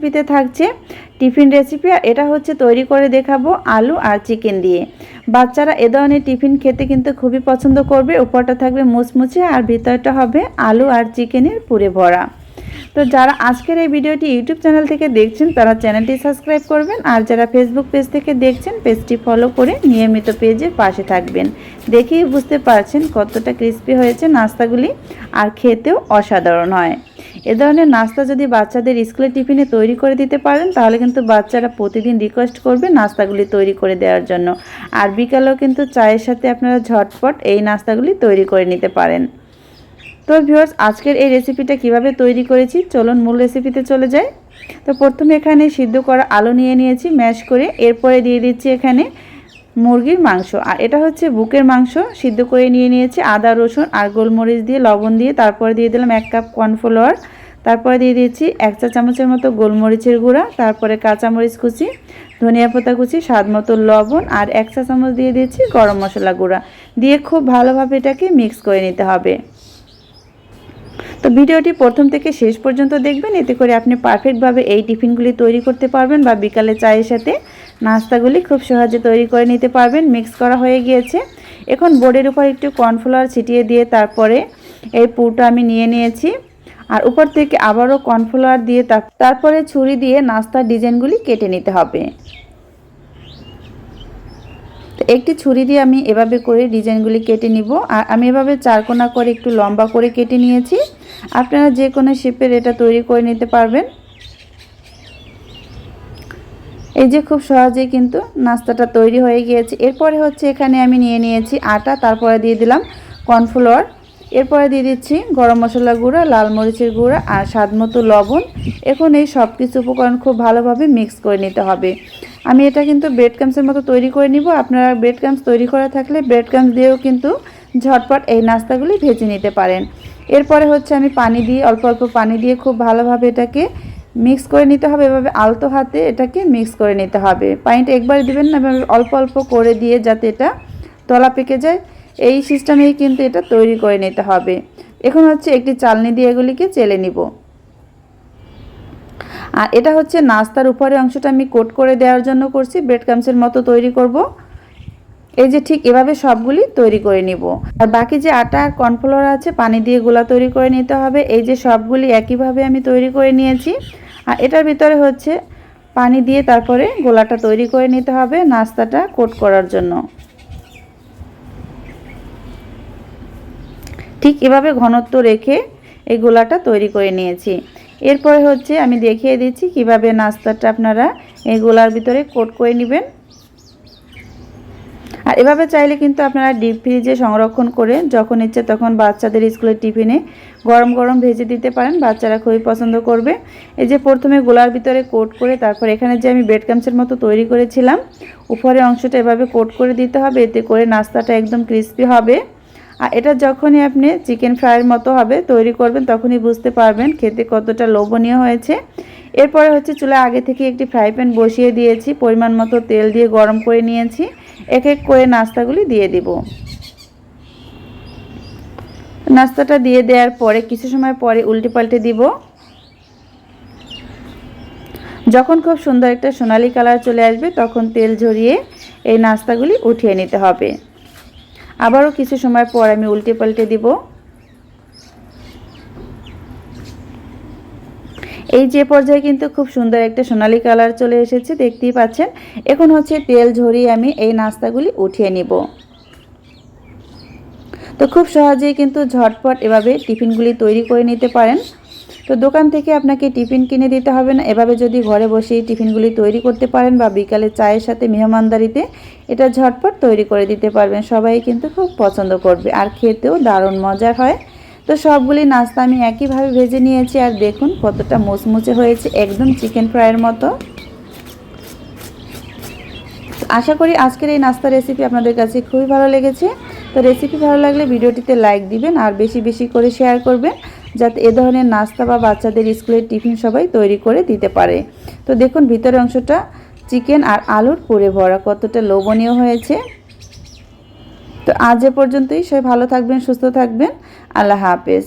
রেসিপিতে থাকছে tiffin recipe আর এটা হচ্ছে তৈরি করে দেখাবো আলু আর চিকেন দিয়ে। বাচ্চারা এ ধরনের টিফিন খেতে কিন্তু খুবই পছন্দ করবে। উপরটা থাকবে মুচমুচে, আর ভিতরটা হবে আলু আর চিকেনের পুরে ভরা। তো যারা আজকের এই ভিডিওটি ইউটিউব চ্যানেল থেকে দেখছেন, তারা চ্যানেলটি সাবস্ক্রাইব করবেন আর যারা ফেসবুক পেজ থেকে দেখছেন পেজটি ফলো করে নিয়মিত পেজের পাশে থাকবেন। দেখেই বুঝতে পারছেন কতটা ক্রিস্পি হয়েছে নাস্তাগুলি আর খেতেও অসাধারণ হয়। এ ধরনের নাস্তা যদি বাচ্চাদের স্কুলে টিফিনে তৈরি করে দিতে পারেন, তাহলে কিন্তু বাচ্চারা প্রতিদিন রিকোয়েস্ট করবে নাস্তাগুলি তৈরি করে দেওয়ার জন্য। আর বিকালেও কিন্তু চায়ের সাথে আপনারা ঝটপট এই নাস্তাগুলি তৈরি করে নিতে পারেন। তো ভিউয়ার্স আজকের এই রেসিপিটা কীভাবে তৈরি করেছি? চলুন মূল রেসিপিতে চলে যাই। তো প্রথমে এখানে সিদ্ধ করা আলু নিয়ে নিয়েছি ম্যাশ করে। এরপরে দিয়ে দিচ্ছি এখানে মুরগির মাংস। আর এটা হচ্ছে বুকের মাংস। সিদ্ধ করে নিয়ে নিয়েছি আদা, রসুন আর গোলমরিচ দিয়ে, লবণ দিয়ে। তারপরে দিয়ে দিলাম এক কাপ কর্নফ্লাওয়ার তারপরে দিয়ে দিয়েছি এক চা চামচের মতো গোলমরিচের গুঁড়া। তারপরে কাঁচামরিচ কুচি, ধনিয়া পাতা কুচি, স্বাদ মতো লবণ আর এক চা চামচ দিয়ে দিয়েছি গরম মশলা গুঁড়া। দিয়ে খুব ভালোভাবে এটাকে মিক্স করে নিতে হবে। তো ভিডিওটি প্রথম থেকে শেষ পর্যন্ত দেখবেন। এতে করে আপনি পারফেক্টভাবে এই টিফিনগুলি তৈরি করতে পারবেন বা বিকালে চায়ের সাথে নাস্তাগুলি খুব সহজে তৈরি করে নিতে পারবেন। মিক্স করা হয়ে গিয়েছে। এখন বোর্ডের উপর একটু কর্নফ্লাওয়ার ছিটিয়ে দিয়ে তারপরে এই পুরটা আমি নিয়ে নিয়েছি। আর উপর থেকে আবারও কর্নফ্লাওয়ার দিয়ে তারপরে ছুরি দিয়ে নাস্তার ডিজাইনগুলি কেটে নিতে হবে। একটি ছুরি দিয়ে আমি এভাবে করে ডিজাইনগুলি কেটে নিব। আর আমি এভাবে চারকোনা করে একটু লম্বা করে কেটে নিয়েছি। আপনারা যে কোনো শেপের এটা তৈরি করে নিতে পারবেন। এই যে খুব সহজেই কিন্তু নাস্তাটা তৈরি হয়ে গিয়েছে। এরপরে হচ্ছে এখানে আমি নিয়ে নিয়েছি আটা, তারপরে দিয়ে দিলাম কর্নফ্লাওয়ার এরপরে দিয়ে দিচ্ছি গরম মশলা গুঁড়া, লাল মরিচের গুঁড়া আর স্বাদ মতো লবণ। এখন এই সব কিছু উপকরণ খুব ভালোভাবে মিক্স করে নিতে হবে। আমি এটা কিন্তু ব্রেড ক্রামসের মতো তৈরি করে নিব। আপনারা ব্রেড ক্রামস তৈরি করা থাকলে ব্রেড ক্রামস দিয়েও কিন্তু ঝটপট এই নাস্তাগুলি ভেজে নিতে পারেন। এরপরে হচ্ছে আমি পানি দিয়ে, অল্প অল্প পানি দিয়ে খুব ভালোভাবে এটাকে মিক্স করে নিতে হবে। এভাবে আলতো হাতে এটাকে মিক্স করে নিতে হবে। পানিটা একবার দিবেন না অল্প অল্প করে দিয়ে যাতে এটা তলা পেকে যায়। এই সিস্টেমেই কিন্তু এটা তৈরি করে নিতে হবে। এখন হচ্ছে একটি চালনি দিয়ে এগুলিকে চেলে নিব। আর এটা হচ্ছে নাস্তার উপরে অংশটা আমি কোট করে দেওয়ার জন্য করছি ব্রেড ক্রামসের মতো তৈরি করব। এই যে ঠিক এভাবে সবগুলি তৈরি করে নিব। আর বাকি যে আটা আর কর্নফ্লাওয়ার আছে, পানি দিয়ে গোলা তৈরি করে নিতে হবে। এই যে সবগুলি একইভাবে আমি তৈরি করে নিয়েছি। আর এটার ভিতরে হচ্ছে পানি দিয়ে তারপরে গোলাটা তৈরি করে নিতে হবে নাস্তাটা কোট করার জন্য। ঠিক এভাবে ঘনত্ব রেখে এই গোলাটা তৈরি করে নিয়েছি। এরপরে হচ্ছে আমি দেখিয়ে দিচ্ছি কীভাবে নাস্তাটা আপনারা এই গোলার ভিতরে কোট করে নেবেন। আর এভাবে চাইলে কিন্তু আপনারা ডিপ ফ্রিজে সংরক্ষণ করে যখন ইচ্ছে তখন বাচ্চাদের স্কুলের টিফিনে গরম গরম ভেজে দিতে পারেন, বাচ্চারা খুবই পছন্দ করবে। এই যে প্রথমে গোলার ভিতরে কোট করে তারপর এখানে যে আমি ব্রেড ক্রামসের মতো তৈরি করেছিলাম, উপরের অংশটা এভাবে কোট করে দিতে হবে, এতে করে নাস্তাটা একদম ক্রিস্পি হবে। আর এটা যখনই আপনি চিকেন ফ্রাইয়ের মতো হবে, তৈরি করবেন, তখনই বুঝতে পারবেন খেতে কতটা লোভনীয় হয়েছে। এরপরে হচ্ছে চুলা আগে থেকে একটি ফ্রাই প্যান বসিয়ে দিয়েছি, পরিমাণ মতো তেল দিয়ে গরম করে নিয়েছি। এক এক করে নাস্তাগুলি দিয়ে দিব। নাস্তাটা দিয়ে দেওয়ার পরে কিছু সময় পরে উল্টে পাল্টে দিব। যখন খুব সুন্দর একটা সোনালি কালার চলে আসবে, তখন তেল ঝরিয়ে এই নাস্তাগুলি উঠিয়ে নিতে হবে। আবারও কিছু সময় পর আমি উল্টে পাল্টে দিব। এই যে পর্যায়ে কিন্তু খুব সুন্দর একটা সোনালি কালার চলে এসেছে, দেখতেই পাচ্ছেন। এখন হচ্ছে তেল ঝরিয়ে আমি এই নাস্তাগুলি উঠিয়ে নিব। তো খুব সহজেই কিন্তু ঝটপট এভাবে টিফিনগুলি তৈরি করে নিতে পারেন। তো দোকান থেকে আপনাকে টিফিন কিনে দিতে হবে না। এভাবে যদি ঘরে বসেই টিফিনগুলি তৈরি করতে পারেন বা বিকালে চায়ের সাথে মেহমানদারিতে এটা ঝটপট তৈরি করে দিতে পারবেন। সবাই কিন্তু খুব পছন্দ করবে। আর খেতেও দারুণ মজার হয়। তো সবগুলি নাস্তা আমি একইভাবে ভেজে নিয়েছি। আর দেখুন কতটা মুচমুচে হয়েছে। একদম চিকেন ফ্রাইয়ের মতো। আশা করি আজকের এই নাস্তা রেসিপি আপনাদের কাছে খুবই ভালো লেগেছে। তো রেসিপি ভালো লাগলে ভিডিওটিতে লাইক দিবেন আর বেশি বেশি করে শেয়ার করবেন। যাতে এ ধরনের নাস্তা বা বাচ্চাদের স্কুলের টিফিন সবাই তৈরি করে দিতে পারে। তো দেখুন, ভিতরের অংশটা চিকেন আর আলুর পুরে ভরা, কতটা লোভনীয় হয়েছে। তো আজ এ পর্যন্তই। সবাই ভালো থাকবেন, সুস্থ থাকবেন। আল্লাহ হাফেজ।